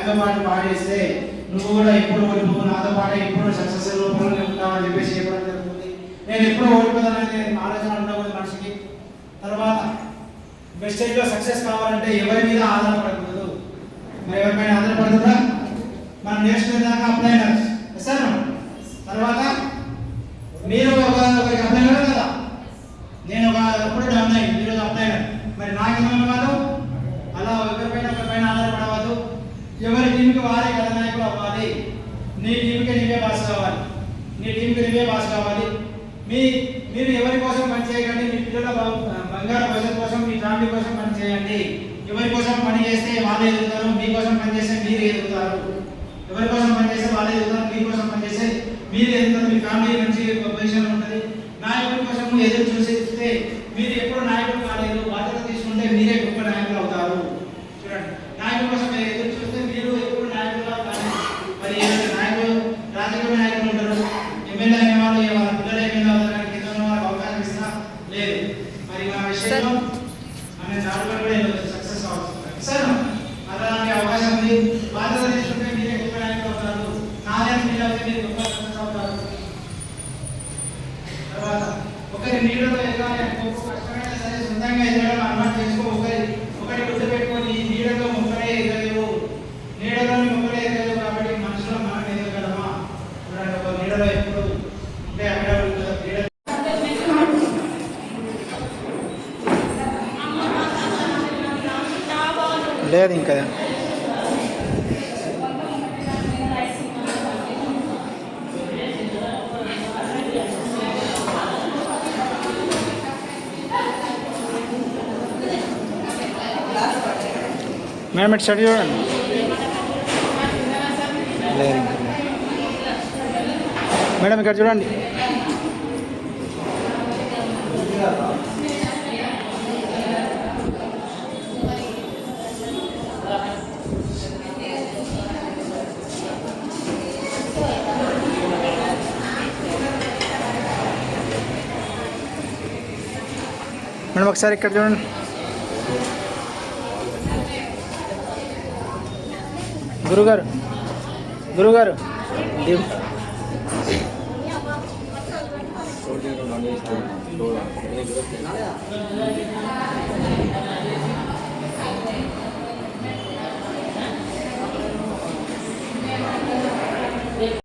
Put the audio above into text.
ఆయనతో పాటు పాడేస్తే నువ్వు కూడా ఎప్పుడు ఓడిపోవు నాతో పాటు ఎప్పుడు సక్సెస్ రూపంలో ఉంటావు అని చెప్పేసి చెప్పడం జరుగుతుంది. నేను ఎప్పుడు ఓడిపోతానని ఆలోచన ఉండకూడదు మనిషికి. తర్వాత వెస్టేజ్లో సక్సెస్ కావాలంటే ఎవరి మీద ఆధారపడకూడదు. మరి ఎవరిపైన ఆధారపడుతుందా మనం నేర్చుకునే దాకా అప్లైనర్స్ సార్ తర్వాత మీరు ఒక అప్లైనర్ కదా నేను ఒక ఎప్పుడు డౌన్ అయ్యి మీరు అప్లైనర్ మరి నాకేమన్నా కాదు అలా ఎవరిపైన ఒకరిపైన ఆధారపడవద్దు ఎవరి టీంకి వారే కథ నాయకులు అవ్వాలి. నీ టీంకి నీవే బాస్ కావాలి. నీ టీంకి నీవే బాస్ కావాలి. మీ మీరు ఎవరి కోసం పని చేయకండి మీ పిల్లల బంగారు భవిష్యత్ కోసం మీ ఫ్యామిలీ కోసం పని చేయండి. ఎవరి కోసం పని చేస్తే వాళ్ళే ఎదుగుతారు మీ కోసం పని చేస్తే మీరు ఎదుగుతారు. ఎవరి కోసం పని చేస్తే వాళ్ళే ఎదుగుతారు మీ కోసం పని చేస్తే మీరు ఎదుగుతారు. మీ ఫ్యామిలీ మంచి పొజిషన్ ఉంటుంది. నాయకుడి కోసం ఎదురు చూసిస్తే మీరు ఎప్పుడు నాయకుడు కాలేదు బాధ్యత తీసుకుంటే మీరే గొప్ప నాయకులు అవుతారు చూడండి నాయకుల కోసం మీరు ఎదురు చూస్తే మీరు ఎప్పుడు నాయకులుగా కానీ మరి ఏదైతే నాయకులు రాజకీయ నాయకులు ఉంటారు ఎమ్మెల్యే అయిన వాళ్ళు ఏ వాళ్ళ పిల్లలు ఎమ్మెల్యే అవుతారు కింద ఉన్న వాళ్ళకి అవకాశం ఇస్తా లేదు మరి మా విషయంలో అనే దాంట్లో కూడా సక్సెస్ అవుతుంది అలాంటి అవకాశం ఉంది అవుతారు మీరు గొప్ప సక్సెస్ అవుతారు తర్వాత ఒకరి నీడలో ఎదగాలి సరే సొంతంగా ఎదగడం అలవాటు చేసుకో ఒకరి ఒకటి గుర్తు పెట్టుకొని మొక్కలే ఎదగలేవు నీడలోని మొక్కలే ఎదగలేవు కాబట్టి మనుషులు మనం ఎదగలమా నీడలో ఎప్పుడు లేదు ఇంకా. మేడం ఇటు స్టడీ చూడండి లేదు ఇంకా. మేడం ఇక్కడ చూడండి మేడం ఒకసారి ఇక్కడ చూడండి. గురుగారు గురుగారు. దీప్